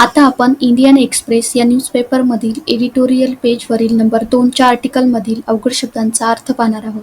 आता आपण Indian express या न्यूजपेपरमधील एडिटोरियल पेजवरील नंबर दोनच्या आर्टिकलमधील अवघड शब्दांचा अर्थ पाहणार आहोत.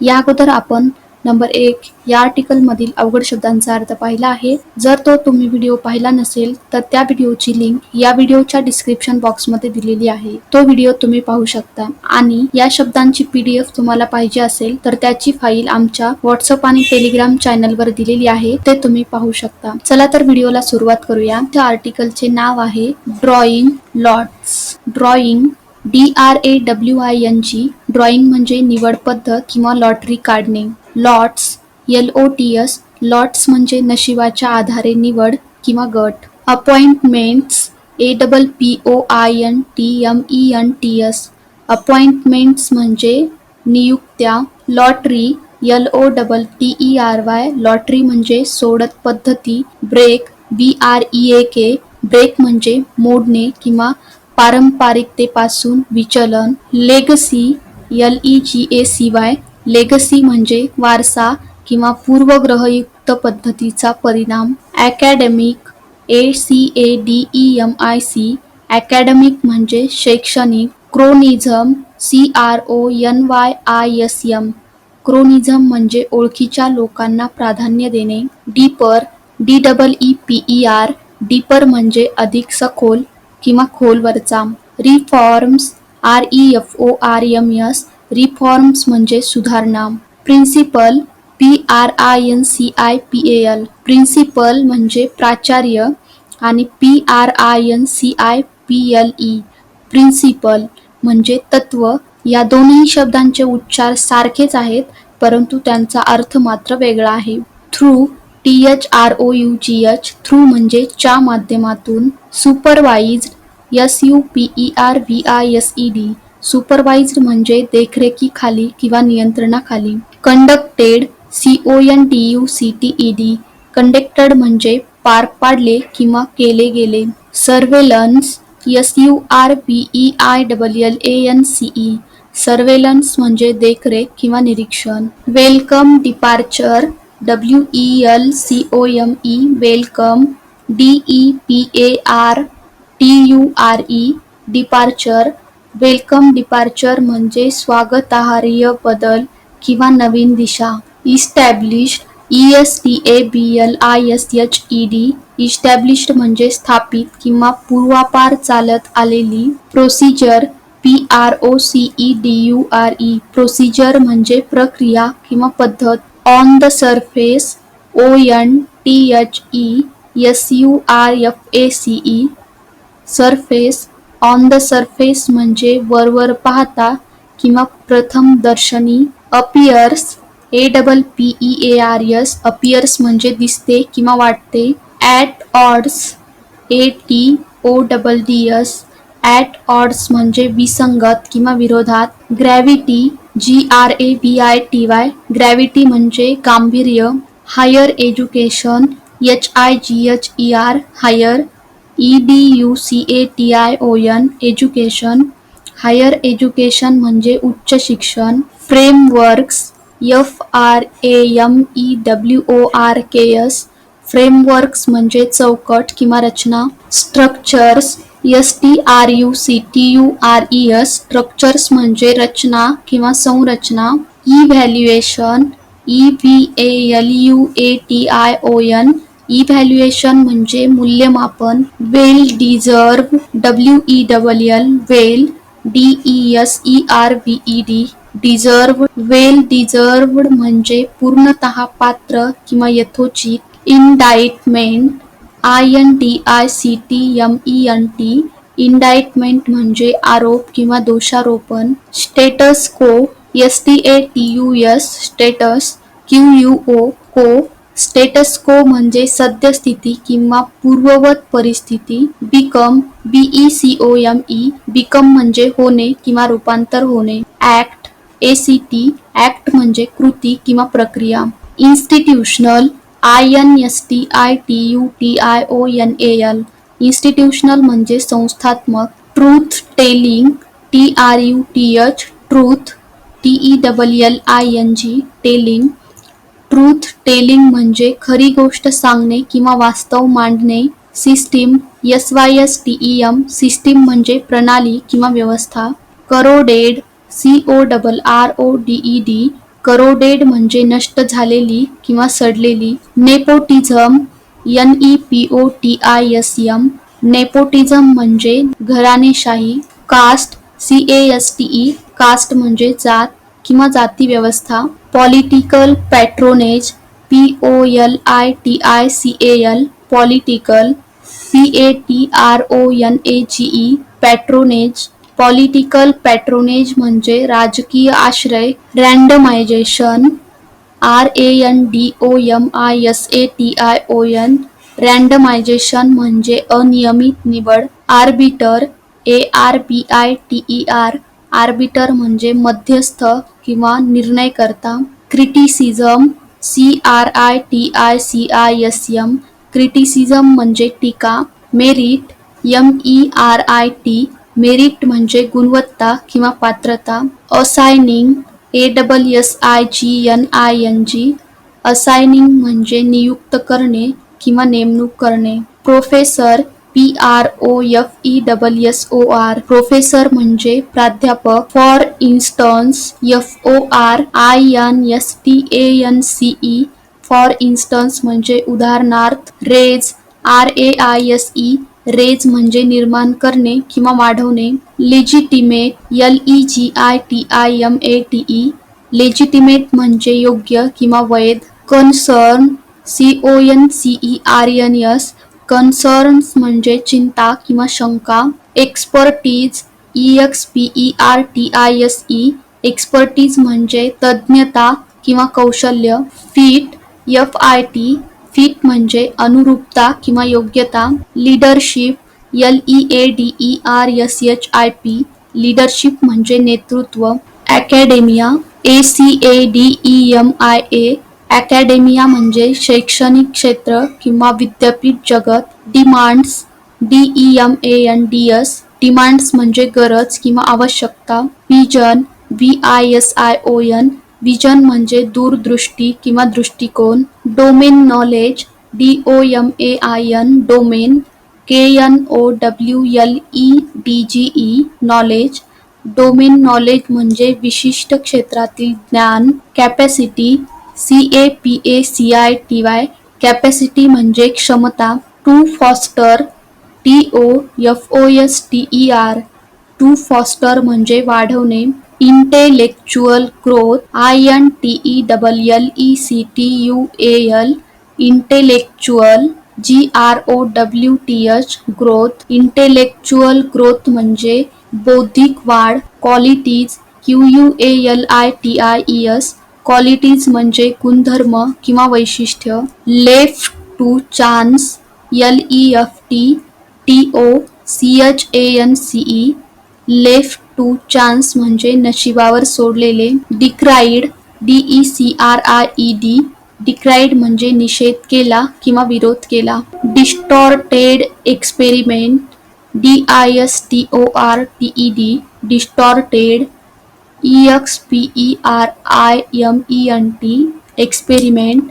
या अगोदर आपण नंबर एक या आर्टिकलमधील अवघड शब्दांचा अर्थ पाहिला आहे. जर तो तुम्ही व्हिडिओ पाहिला नसेल तर त्या व्हिडिओची लिंक या व्हिडिओच्या डिस्क्रिप्शन बॉक्समध्ये दिलेली आहे. तो व्हिडिओ तुम्ही पाहू शकता. आणि या शब्दांची पीडीएफ तुम्हाला पाहिजे असेल तर त्याची फाईल आमच्या व्हॉट्सअप आणि टेलिग्राम चॅनलवर दिलेली आहे. ते तुम्ही पाहू शकता. चला तर व्हिडिओला सुरुवात करूया. त्या आर्टिकलचे नाव आहे drawing lots drawing D R A W I N G drawing म्हणजे निवड पद्धत किंवा लॉटरी काढणे. Lots L O T S lots म्हणजे नशिबाच्या आधारे निवड किंवा गट. Appointments A double P O I N T M E N T S. Appointments म्हणजे नियुक्त्या lottery L O double T E R Y lottery म्हणजे सोडत पद्धती break B R E A K break म्हणजे मोडणे किंवा पारंपरिकतेपासून विचलन legacy L E G A C Y legacy म्हणजे वारसा किंवा पूर्वग्रहयुक्त पद्धतीचा परिणाम academic A C A D E M I C academic म्हणजे शैक्षणिक cronyism C R O N Y I S M cronyism म्हणजे ओळखीच्या लोकांना प्राधान्य देणे deeper D double E P E R deeper म्हणजे अधिक सखोल किंवा खोलवरचा reforms R E F O R M S reforms म्हणजे सुधारणा. Principal P R I N C I P A L principal म्हणजे प्राचार्य आणि P R I N C I P L E principle म्हणजे तत्व. या दोन्ही शब्दांचे उच्चार सारखेच आहेत परंतु त्यांचा अर्थ मात्र वेगळा आहे. Through T H R O U G H through म्हणजे च्या माध्यमातून. Supervise S U P E R V I S E D supervised म्हणजे देखरेखीखाली किंवा नियंत्रणाखाली. Conducted C O N T U C T E D conducted म्हणजे पार पाडले किंवा केले गेले. Surveillance S U R P E I double L A N C E surveillance म्हणजे देखरेख किंवा निरीक्षण. Welcome departure W E L C O M E welcome D E P A R T U R E departure welcome departure म्हणजे स्वागतार्ह बदल किंवा नवीन दिशा. Established E S T A B L I S H E D established म्हणजे स्थापित किंवा पूर्वापार चालत आलेली procedure P R O C E D U R E procedure म्हणजे प्रक्रिया किंवा पद्धत. On the surface O N T H E S U R F A C E surface on the surface म्हणजे वरवर पाहता किंवा प्रथम दर्शनी appears A double P E A R S appears म्हणजे दिसते किंवा वाटते at odds A T O double D S at odds म्हणजे विसंगत किंवा विरोधात gravity G R A V I T Y gravity म्हणजे गांभीर्य higher education H I G H E R higher E D U C A T I O N education higher education म्हणजे उच्च शिक्षण frameworks F R A M E W O R K S frameworks म्हणजे चौकट किंवा रचना structures S T R U C T U R E S structures म्हणजे रचना किंवा संरचना evaluation E V L U A T I O N evaluation म्हणजे मूल्यमापन well deserve W E double L well D E S E R V E D deserve well deserved म्हणजे पूर्णतः पात्र किंवा यथोचित indictment I N D I C T M E N T indictment म्हणजे आरोप किंवा दोषारोपण status quo S T A T U S status Q U O quo status quo म्हणजे सद्यस्थिती किंवा पूर्ववत परिस्थिती become B E C O M E become म्हणजे होणे किंवा रूपांतर होणे. Act A C T act म्हणजे कृती किंवा प्रक्रिया. Institutional I N S T I T U T I O N A L institutional म्हणजे संस्थात्मक truth telling T R U T H truth T E double L I N G telling truth telling म्हणजे खरी गोष्ट सांगणे किंवा वास्तव मांडणे system S Y S T E M system म्हणजे प्रणाली किंवा व्यवस्था. Corroded C O double R O D E D corroded म्हणजे नष्ट झालेली किंवा सडलेली. Nepotism N E P O T I S M nepotism म्हणजे घराणेशाही caste C A S T E caste म्हणजे जात किंवा जाती व्यवस्था. Political patronage P O L I T I C A L political P A T R O N A G E patronage political patronage म्हणजे राजकीय आश्रय randomisation R A N D O M I S A T I O N randomisation म्हणजे अनियमित निवड arbiter A R B I T E R arbiter म्हणजे मध्यस्थ किंवा निर्णयकर्ता criticism C R I T I C I S M criticism म्हणजे टीका merit M E R I T merit म्हणजे गुणवत्ता किंवा पात्रता assigning A double S I G N I N G assigning म्हणजे नियुक्त करणे किंवा नेमणूक करणे. Professor P R O F E double S O R professor म्हणजे प्राध्यापक for N C E for instance म्हणजे उदाहरणार्थ raise R A I S E raise म्हणजे निर्माण करणे किंवा वाढवणे legitimate L E G I T I M A T E legitimate म्हणजे योग्य किंवा वैध concern C O N C E R N S concerns म्हणजे चिंता किंवा शंका expertise E X P E R T I S E expertise म्हणजे तज्ज्ञता किंवा कौशल्य fit F I T fit म्हणजे अनुरूपता किंवा योग्यता leadership L E A D E R S H I P leadership म्हणजे नेतृत्व academia A C A D E M I A academia म्हणजे शैक्षणिक क्षेत्र किंवा विद्यापीठ जगत demands D E M A N D S demands म्हणजे गरज किंवा आवश्यकता, vision V I S I O N, vision म्हणजे दूरदृष्टी किंवा दृष्टिकोन, domain knowledge, D O M A I N, domain, K N O W L E D G E, knowledge, domain knowledge म्हणजे विशिष्ट क्षेत्रातील ज्ञान, capacity, C A P A C I T Y, capacity म्हणजे क्षमता, to foster T O F O S T E R to foster म्हणजे वाढवणे. Intellectual growth I N T E double L E C T U A L intellectual G R O W T H growth intellectual growth म्हणजे बौद्धिक वाढ qualities Q U A L I T I E S qualities म्हणजे गुणधर्म किंवा वैशिष्ट्य. Left to chance L E F T T O C H A N C E left to chance म्हणजे नशिबावर सोडलेले. Decried D E C R I E D decried म्हणजे निषेध केला किंवा विरोध केला. Distorted experiment D I S T O R T E D distorted E X P E R I M E N T experiment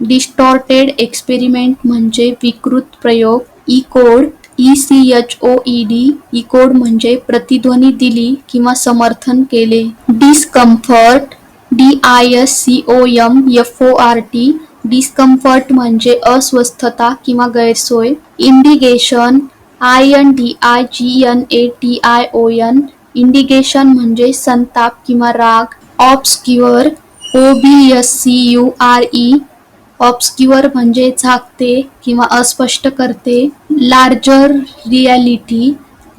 distorted experiment म्हणजे विकृत प्रयोग. Echoed E C H O E D echoed म्हणजे प्रतिध्वनी दिली किंवा समर्थन केले. Discomfort D I S C O M F O R T discomfort म्हणजे अस्वस्थता किंवा गैरसोय. Indignation I N D I G N A T I O N indignation म्हणजे संताप किंवा राग. Obscure O B S C U R E obscure म्हणजे झाकते किंवा अस्पष्ट करते. Larger reality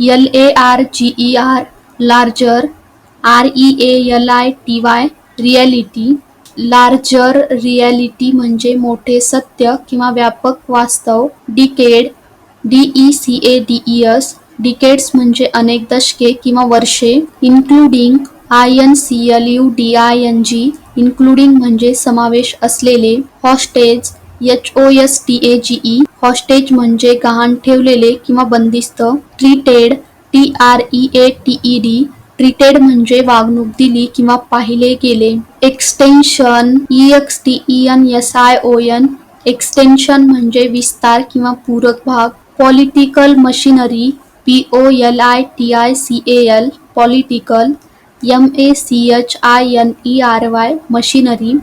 L A R G E R larger R E A L I T Y reality larger reality म्हणजे मोठे सत्य किंवा व्यापक वास्तव. Decade D E C A D E S decades म्हणजे अनेक दशके किंवा वर्षे. Including I N C L U D I N G including म्हणजे समावेश असलेले hostage H O S T A G E hostage म्हणजे गहाण ठेवलेले किंवा बंदिस्त treated T R E A T E D treated म्हणजे वागणूक दिली किंवा पाहिले गेले. Extension E X T E N S I O N extension म्हणजे विस्तार किंवा पूरक भाग. Political machinery P O L I T I C A L political M A C H I N E R Y machinery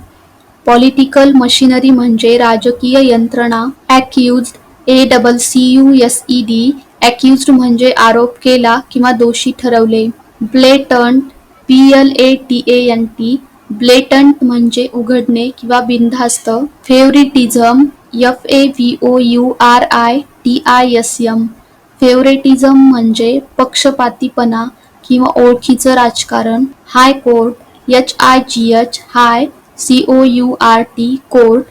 political machinery म्हणजे राजकीय यंत्रणा. Accuse A double C U S E D accused म्हणजे आरोप केला किंवा दोषी ठरवले. Blatant P L A T A N T blatant म्हणजे उघडणे किंवा बिनधास्त. Favouritism F A V O U R I T I S M favouritism म्हणजे पक्षपातीपणा. किंवा ओळखीचं राजकारण high court H I G H high C O U R T court.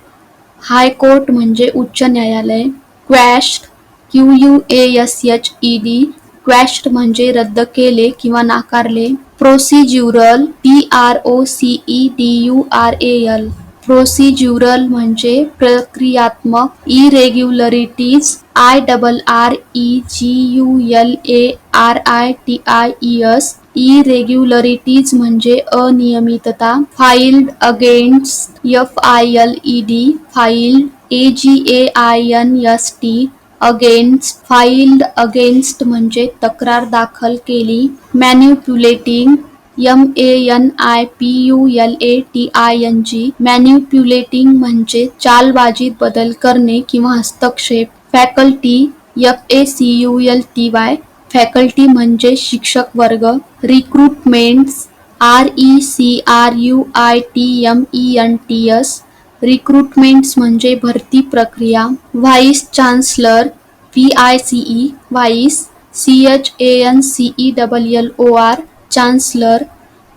High court म्हणजे उच्च न्यायालय. Quashed Q U A S H E D quashed म्हणजे रद्द केले किंवा नाकारले. Procedural P R O C E D U R A L procedural म्हणजे प्रक्रियात्मक irregularities I double R E G U L A R I T I E S irregularities म्हणजे अनियमितता filed against F I L E D filed A G A I N S T against filed against म्हणजे तक्रार दाखल केली manipulating M A N I P U L A T I N G manipulating म्हणजे चालबाजीत बदल करणे किंवा हस्तक्षेप. Faculty F A C U L T Y faculty म्हणजे शिक्षक वर्ग. Recruitments R E C R U I T M E N T S recruitments म्हणजे भरती प्रक्रिया. Vice chancellor V I C E vice C H A N C E double L O R chancellor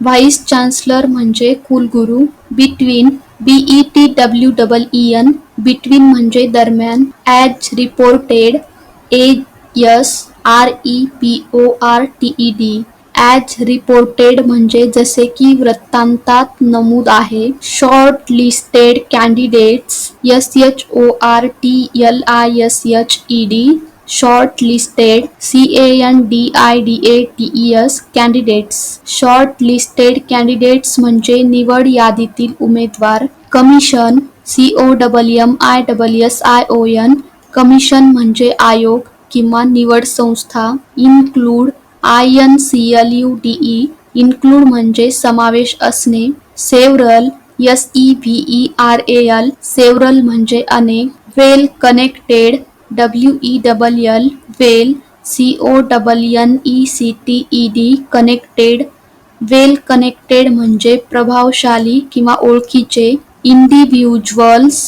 vice chancellor म्हणजे कुलगुरू, between B E T W double E N, between म्हणजे दरम्यान as reported A S R E P O R T E D. As reported म्हणजे जसे की वृत्तांतात नमूद आहे short listed candidates, S H O R T L I S H E D short listed C A N D I D A T E S candidates short listed candidates म्हणजे निवड यादीतील उमेदवार commission C O double M I double S I O N commission म्हणजे आयोग किंवा निवड संस्था include I N C L U D E include म्हणजे समावेश असणे. Several S E V E R A L several म्हणजे अनेक. Well connected W E double L well C O double N E C T E D connected well connected म्हणजे प्रभावशाली किंवा ओळखीचे individuals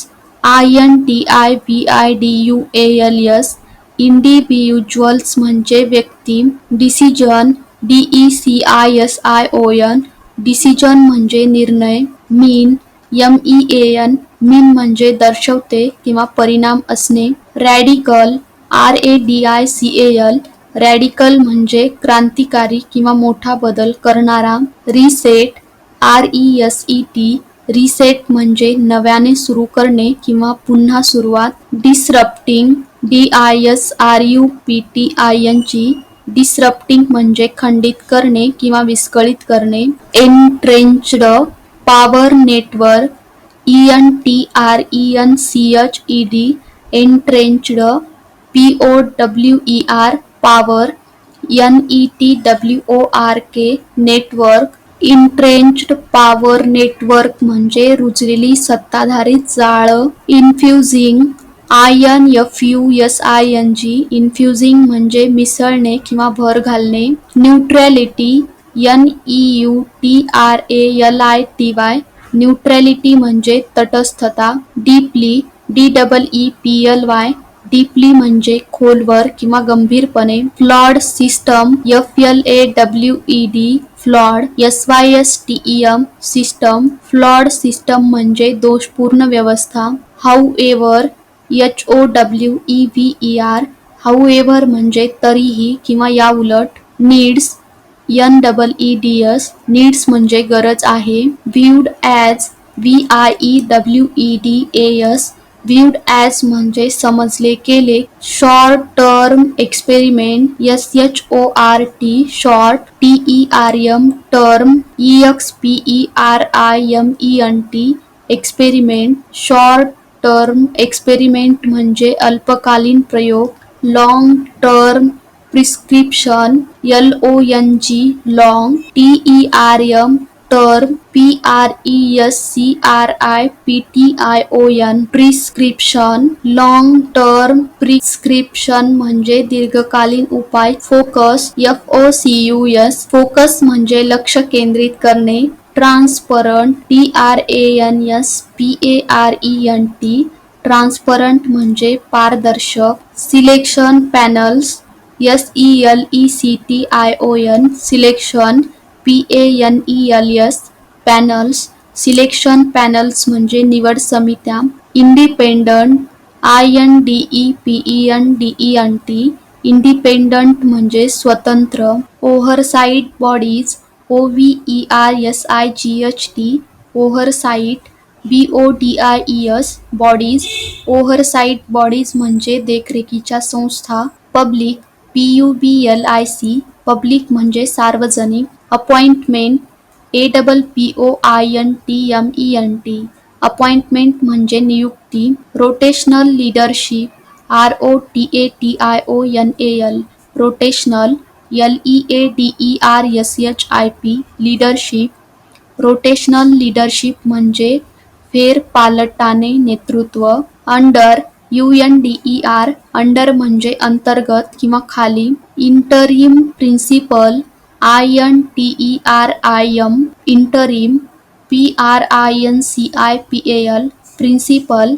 I N T I V I D U A L S individuals म्हणजे व्यक्ती decision D E C I S I O N decision म्हणजे निर्णय mean M E A N mean म्हणजे दर्शवते किंवा परिणाम असणे. Radical R A D I C A L radical म्हणजे क्रांतिकारी किंवा मोठा बदल करणारा. Reset R E S E T reset म्हणजे नव्याने सुरू करणे किंवा पुन्हा सुरुवात. Disrupting D I S R U P T I N G disrupting म्हणजे खंडित करणे किंवा विस्कळीत करणे. Entrenched power network E N T R E N C H E D entrenched P O W E R power N E T W O R K network entrenched power network म्हणजे रुजलेली सत्ताधारित जाळं infusing I N F U S I N G infusing म्हणजे मिसळणे किंवा भर घालणे neutrality N E U T R A L I T Y neutrality म्हणजे तटस्थता deeply D double E P L Y deeply म्हणजे खोलवर किंवा गंभीरपणे flawed system F L A W E D flawed S Y S T E M system flawed system म्हणजे दोषपूर्ण व्यवस्था however H O W E V E R however म्हणजे तरीही किंवा या उलट needs N double E D S needs म्हणजे गरज आहे. Viewed as V I E W E D A S viewed as म्हणजे समजले केले. Short term experiment S H O R T short T E R M term E X P E R I M E N T experiment short term experiment म्हणजे अल्पकालीन प्रयोग long term prescription L O N G long T E R M term P R E S C R I P T I O N prescription long term prescription म्हणजे दीर्घकालीन उपाय focus F O C U S focus म्हणजे लक्ष केंद्रित करणे transparent T R A N S P A R E N T transparent म्हणजे पारदर्शक selection panels S E L E C T I O N selection P A N E L S panels selection panels म्हणजे निवड समित्या independent I N D E P E N D E N T independent म्हणजे स्वतंत्र oversight bodies O V E R S I G H T oversight B O D I E S bodies oversight bodies म्हणजे देखरेखीच्या संस्था public P U B L I C public म्हणजे सार्वजनिक appointment A double P O I N T M E N T. Appointment म्हणजे नियुक्ती rotational leadership R O T A T I O N A L rotational L E A D E R S H I P leadership. Rotational leadership म्हणजे फेरपालटाने नेतृत्व under U N D E R under म्हणजे अंतर्गत किंवा खाली interim principal I N T E R I M interim P R I N C I P A L principal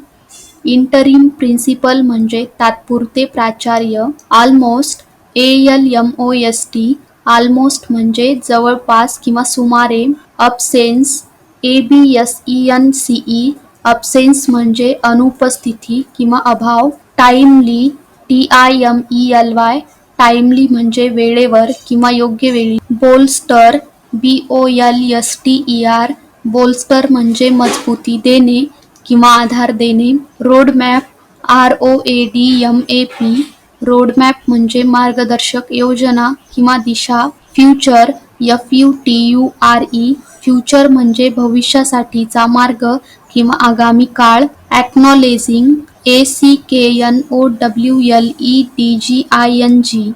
interim principal म्हणजे तात्पुरते प्राचार्य almost A L M O S T almost म्हणजे जवळपास किंवा सुमारे absence A B S E N C E absence म्हणजे अनुपस्थिती किंवा अभाव. Timely T I M E L Y timely म्हणजे वेळेवर किंवा योग्य वेळी. Bolster B O L S T E R bolster म्हणजे मजबूती देणे किंवा आधार देणे. Roadmap R O A D M A P roadmap म्हणजे मार्गदर्शक योजना किंवा दिशा. Future F U T U R E future म्हणजे भविष्यासाठीचा मार्ग किंवा आगामी काळ. Acknowledging A C K N O W L E D G I N G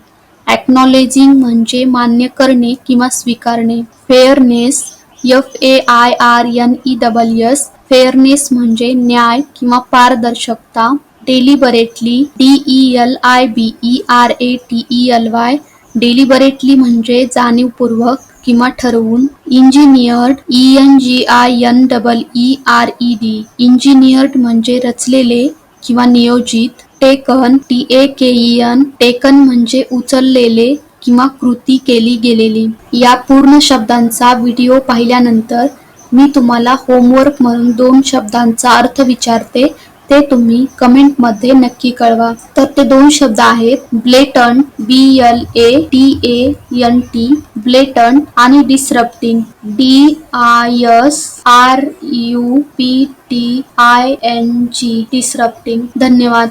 acknowledging म्हणजे मान्य करणे किंवा स्वीकारणे. Fairness F A I R N E double S fairness म्हणजे न्याय किंवा पारदर्शकता. Deliberately D E L I B E R A T E L Y deliberately म्हणजे जाणीवपूर्वक किंवा ठरवून engineered E N G I N double E R E D engineered म्हणजे रचलेले किंवा नियोजित taken T A K E N taken म्हणजे उचललेले किंवा कृती केली गेलेली. या पूर्ण शब्दांचा व्हिडिओ पाहिल्यानंतर मी तुम्हाला होमवर्क म्हणून दोन शब्दांचा अर्थ विचारते ते तुम्ही कमेंटमध्ये नक्की कळवा. तर ते दोन शब्द आहेत blatant B L A T A N T blatant आणि disrupting D I S R U P T I N G disrupting धन्यवाद.